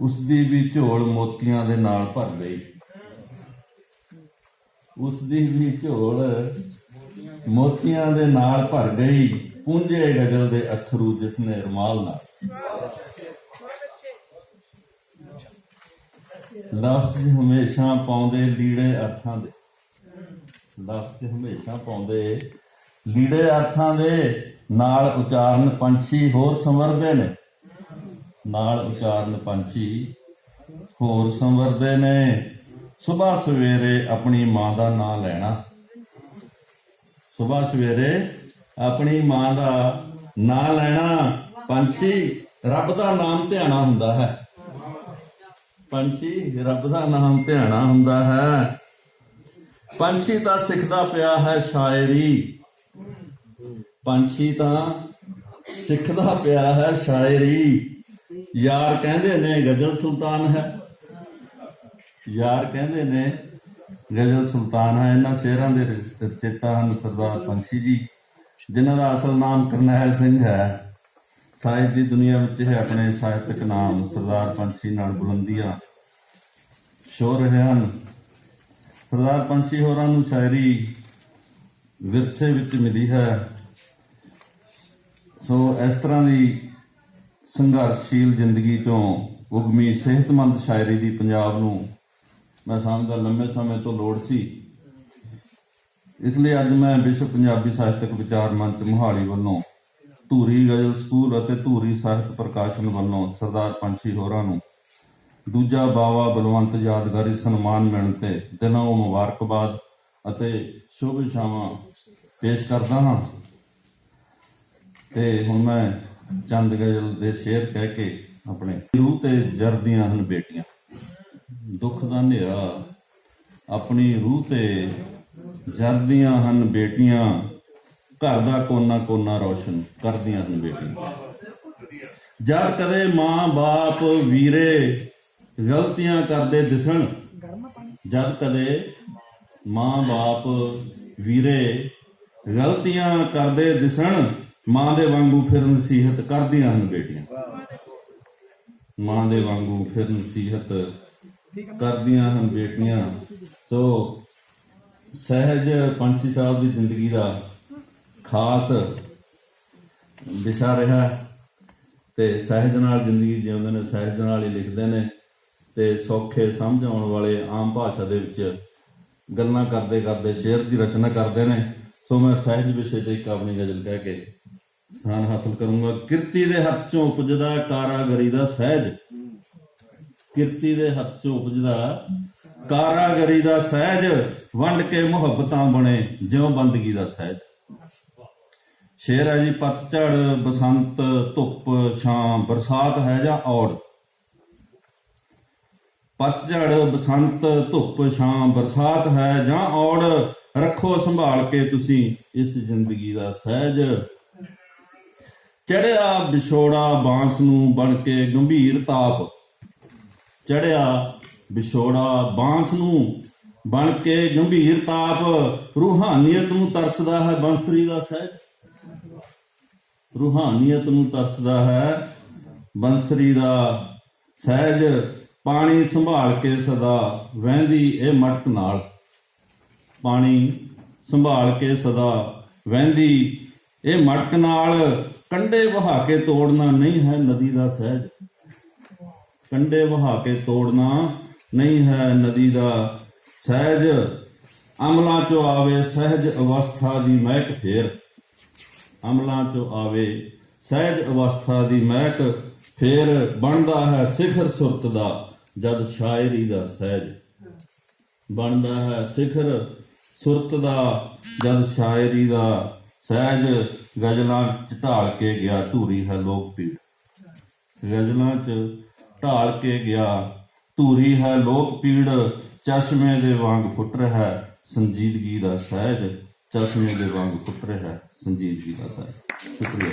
ਉਸ ਦੀ ਵੀ ਝੋਲ ਮੋਤੀਆਂ ਦੇ ਨਾਲ ਭਰ ਗਈ। ਉਸ ਦੀ ਵੀ ਝੋਲ ਮੋਤੀਆਂ ਦੇ ਨਾਲ ਭਰ ਗਈ। ਪੁੰਜੇ ਗਜ਼ਲ ਦੇ ਅਥਰੂ ਜਿਸਨੇ ਰਮਾਲ ਨਾਲ। ਲਫ਼ਜ਼ ਹਮੇਸ਼ਾ ਪਾਉਂਦੇ ਲੀੜੇ ਅਰਥਾਂ ਦੇ। ਲਫ਼ਜ਼ ਹਮੇਸ਼ਾ ਪਾਉਂਦੇ ਲੀੜੇ ਅਰਥਾਂ ਦੇ ਨਾਲ ਉਚਾਰਨ ਪੰਛੀ ਹੋਰ ਸਮਰਦੇ ਨੇ। ਨਾਲ ਉਚਾਰਨ ਪੰਛੀ ਹੋਰ ਸੰਵਰਦੇ ਨੇ। ਸਵੇਰ ਸਵੇਰੇ ਆਪਣੀ ਮਾਂ ਦਾ ਨਾਮ ਲੈਣਾ। ਸਵੇਰ ਸਵੇਰੇ ਆਪਣੀ ਮਾਂ ਦਾ ਨਾਮ ਲੈਣਾ। ਪੰਛੀ ਰੱਬ ਦਾ ਨਾਮ ਧਿਆਣਾ ਹੁੰਦਾ ਹੈ। ਪੰਛੀ ਰੱਬ ਦਾ ਨਾਮ ਧਿਆਣਾ ਹੁੰਦਾ ਹੈ। ਪੰਛੀ ਤਾਂ ਸਿੱਖਦਾ ਪਿਆ ਹੈ ਸ਼ਾਇਰੀ। ਪੰਛੀ ਤਾਂ ਸਿੱਖਦਾ ਪਿਆ ਹੈ ਸ਼ਾਇਰੀ। ਯਾਰ ਕਹਿੰਦੇ ਨੇ ਗਜ਼ਲ ਸੁਲਤਾਨ ਹੈ। ਯਾਰ ਕਹਿੰਦੇ ਨੇ ਗਜ਼ਲ ਸੁਲਤਾਨ ਹੈ। ਇਹਨਾਂ ਸ਼ੇਰਾਂ ਦੇ ਰਚੇਤਾ ਹਨ ਸਰਦਾਰ ਪੰਛੀ ਜੀ, ਜਿਨ੍ਹਾਂ ਦਾ ਅਸਲ ਨਾਮ ਕਰਨੈਲ ਸਿੰਘ ਹੈ। ਸਾਹਿਤ ਦੀ ਦੁਨੀਆ ਵਿੱਚ ਇਹ ਆਪਣੇ ਸਾਹਿਤਕ ਨਾਮ ਸਰਦਾਰ ਪੰਛੀ ਨਾਲ ਬੁਲੰਦੀਆਂ ਛੋ ਰਹੇ ਹਨ। ਸਰਦਾਰ ਪੰਛੀ ਹੋਰਾਂ ਨੂੰ ਸ਼ਾਇਰੀ ਵਿਰਸੇ ਵਿੱਚ ਮਿਲੀ ਹੈ। ਸੋ ਇਸ ਤਰ੍ਹਾਂ ਦੀ ਸੰਘਰਸ਼ੀਲ ਜ਼ਿੰਦਗੀ ਚੋਂ ਉਗਮੀ ਸਿਹਤਮੰਦ ਸ਼ਾਇਰੀ ਦੀ ਪੰਜਾਬ ਨੂੰ ਮੈਂ ਸਮਝਦਾ ਲੰਮੇ ਸਮੇਂ ਤੋਂ ਲੋੜ ਸੀ। ਇਸ ਲਈ ਅੱਜ ਮੈਂ ਵਿਸ਼ਵ ਪੰਜਾਬੀ ਸਾਹਿਤਕ ਵਿਚਾਰ ਮੰਚ ਮੁਹਾਲੀ ਵੱਲੋਂ ਧੂਰੀ ਗਜ਼ਲ ਸਕੂਲ ਅਤੇ ਧੂਰੀ ਸਾਹਿਤ ਪ੍ਰਕਾਸ਼ਨ ਵੱਲੋਂ ਸਰਦਾਰ ਪੰਛੀ ਹੋਰਾਂ ਨੂੰ ਦੂਜਾ ਬਾਵਾ ਬਲਵੰਤ ਯਾਦਗਾਰੀ ਸਨਮਾਨ ਮਿਲਣ ਤੇ ਦਿਲੋਂ ਮੁਬਾਰਕਬਾਦ ਅਤੇ ਸ਼ੁਭ ਇਛਾਵਾਂ ਪੇਸ਼ ਕਰਦਾ ਹਾਂ। ਤੇ ਹੁਣ ਮੈਂ ਚੰਦ ਗਜ਼ਲ ਦੇ ਸ਼ੇਰ ਕਹਿ ਕੇ ਆਪਣੇ ਰੂਹ ਤੇ ਜਰਦੀਆਂ ਹਨ ਬੇਟੀਆਂ। ਦੁੱਖ ਦਾ ਹਨੇਰਾ, ਆਪਣੀ ਰੂਹ ਤੇ ਜਰਦੀਆਂ ਹਨ ਬੇਟੀਆਂ, ਘਰ ਦਾ ਕੋਨਾ ਕੋਨਾ ਰੋਸ਼ਨ ਕਰਦੀਆਂ ਹਨ ਬੇਟੀਆਂ। ਜਦ ਕਦੇ ਮਾਂ ਬਾਪ ਵੀਰੇ ਗਲਤੀਆਂ ਕਰਦੇ ਦਿਸਣ, ਜਦ ਕਦੇ ਮਾਂ ਬਾਪ ਵੀਰੇ ਗਲਤੀਆਂ ਕਰਦੇ ਦਿਸਣ ਮਾਂ ਦੇ ਵਾਂਗੂ ਫਿਰ ਨਸੀਹਤ ਕਰਦੀਆਂ ਹਨ ਬੇਟੀਆਂ। ਮਾਂ ਦੇ ਵਾਂਗੂ ਫਿਰ ਨਸੀਹਤ ਕਰਦੀਆਂ ਹਨ ਬੇਟੀਆਂ। ਸੋ ਸਹਿਜ ਪੰਛੀ ਸਾਹਿਬ ਦੀ ਜ਼ਿੰਦਗੀ ਦਾ ਖਾਸ ਵਿਸ਼ਾ ਰਿਹਾ ਤੇ ਸਹਿਜ ਨਾਲ ਜ਼ਿੰਦਗੀ ਜਿਉਂਦੇ ਨੇ, ਸਹਿਜ ਨਾਲ ਹੀ ਲਿਖਦੇ ਨੇ ਤੇ ਸੌਖੇ ਸਮਝ ਆਉਣ ਵਾਲੇ ਆਮ ਭਾਸ਼ਾ ਦੇ ਵਿੱਚ ਗੱਲਾਂ ਕਰਦੇ ਕਰਦੇ ਸ਼ੇਰ ਦੀ ਰਚਨਾ ਕਰਦੇ ਨੇ। ਸੋ ਮੈਂ ਸਹਿਜ ਵਿਸ਼ੇ ਤੇ ਇੱਕ ਆਪਣੀ ਗਜ਼ਲ ਕਹਿ ਕੇ ਸਥਾਨ ਹਾਸਲ ਕਰੂੰਗਾ। ਕਿਰਤੀ ਦੇ ਹੱਥ ਚੋਂ ਉਪਜਦਾ ਕਾਰਾਗਰੀ ਦਾ ਸਹਿਜ। ਕਿਰਤੀ ਦੇ ਹੱਥ ਚੋਂ ਉਪਜਦਾ ਕਾਰਾਗਰੀ ਦਾ ਸਹਿਜ। ਵੰਡ ਕੇ ਮੁਹੱਬਤਾਂ ਬਣੇ, ਜਿਉਂ ਬੰਦਗੀ ਦਾ ਸਹਿਜ। ਸ਼ੇਰ ਹੈ ਜੀ ਪਤਝੜ ਬਸੰਤ, ਧੁੱਪ ਛਾਂ ਬਰਸਾਤ ਹੈ ਜਾਂ ਔੜ? ਪਤਝੜ ਬਸੰਤ, ਧੁੱਪ ਛਾਂ ਬਰਸਾਤ ਹੈ ਜਾਂ ਔੜ? ਰੱਖੋ, ਸੰਭਾਲ ਕੇ ਤੁਸੀਂ ਇਸ ਜ਼ਿੰਦਗੀ ਦਾ ਸਹਿਜ। ਚੜਿਆ ਵਿਛੋੜਾ ਬਾਂਸ ਨੂੰ ਬਣ ਕੇ ਗੰਭੀਰ ਤਾਪ। ਚੜਿਆ ਵਿਛੋੜਾ ਬਾਂਸ ਨੂੰ ਬਣ ਕੇ ਗੰਭੀਰ ਤਾਪ। ਰੂਹਾਨੀਅਤ ਨੂੰ ਤਰਸਦਾ ਹੈ ਬੰਸਰੀ ਦਾ ਸਹਿਜ। ਰੂਹਾਨੀਅਤ ਨੂੰ ਤਰਸਦਾ ਹੈ ਬੰਸਰੀ ਦਾ ਸਹਿਜ। ਪਾਣੀ ਸੰਭਾਲ ਕੇ ਸਦਾ ਵਹਿੰਦੀ ਇਹ ਮਟਕ ਨਾਲ। ਪਾਣੀ ਸੰਭਾਲ ਕੇ ਸਦਾ ਵਹਿੰਦੀ ਇਹ ਮਟਕ ਨਾਲ। ਕੰਡੇ ਵਹਾ ਕੇ ਤੋੜਨਾ ਨਹੀਂ ਹੈ ਨਦੀ ਦਾ ਸਹਿਜ। ਕੰਡੇ ਵਹਾ ਕੇ ਤੋੜਨਾ ਨਹੀਂ ਹੈ ਨਦੀ ਦਾ ਸਹਿਜ। ਅਮਲਾਂ ਚੋਂ ਆਵੇ ਸਹਿਜ ਅਵਸਥਾ ਦੀ ਮਹਿਕ ਫੇਰ। ਅਮਲਾਂ ਚੋ ਆਵੇ ਸਹਿਜ ਅਵਸਥਾ ਦੀ ਮਹਿਕ ਫੇਰ। ਬਣਦਾ ਹੈ ਸਿਖਰ ਸੁਰਤ ਦਾ, ਜਦ ਸ਼ਾਇਰੀ ਦਾ ਸਹਿਜ। ਬਣਦਾ ਹੈ ਸਿਖਰ ਸੁਰਤ ਦਾ, ਜਦ ਸ਼ਾਇਰੀ ਦਾ ਸਹਿਜ ਗਜ਼ਲਾਂ ਚ ਢਾਲ ਕੇ ਗਿਆ ਧੂਰੀ ਹੈ ਲੋਕ ਪੀੜ ਗਜ਼ਲਾਂ ਚ ਢਾਲ ਕੇ ਗਿਆ ਧੂਰੀ ਹੈ ਲੋਕ ਪੀੜ ਚਸ਼ਮੇ ਦੇ ਵਾਂਗ ਫੁੱਟ ਰਿਹਾ ਸੰਜੀਦਗੀ ਦਾ ਸਹਿਜ। ਚਸ਼ਮੇ ਦੇ ਵਾਂਗ ਫੁੱਟ ਰਿਹਾ ਸੰਜੀਦਗੀ ਦਾ ਸਹਿਜ। ਸ਼ੁਕਰੀਆ।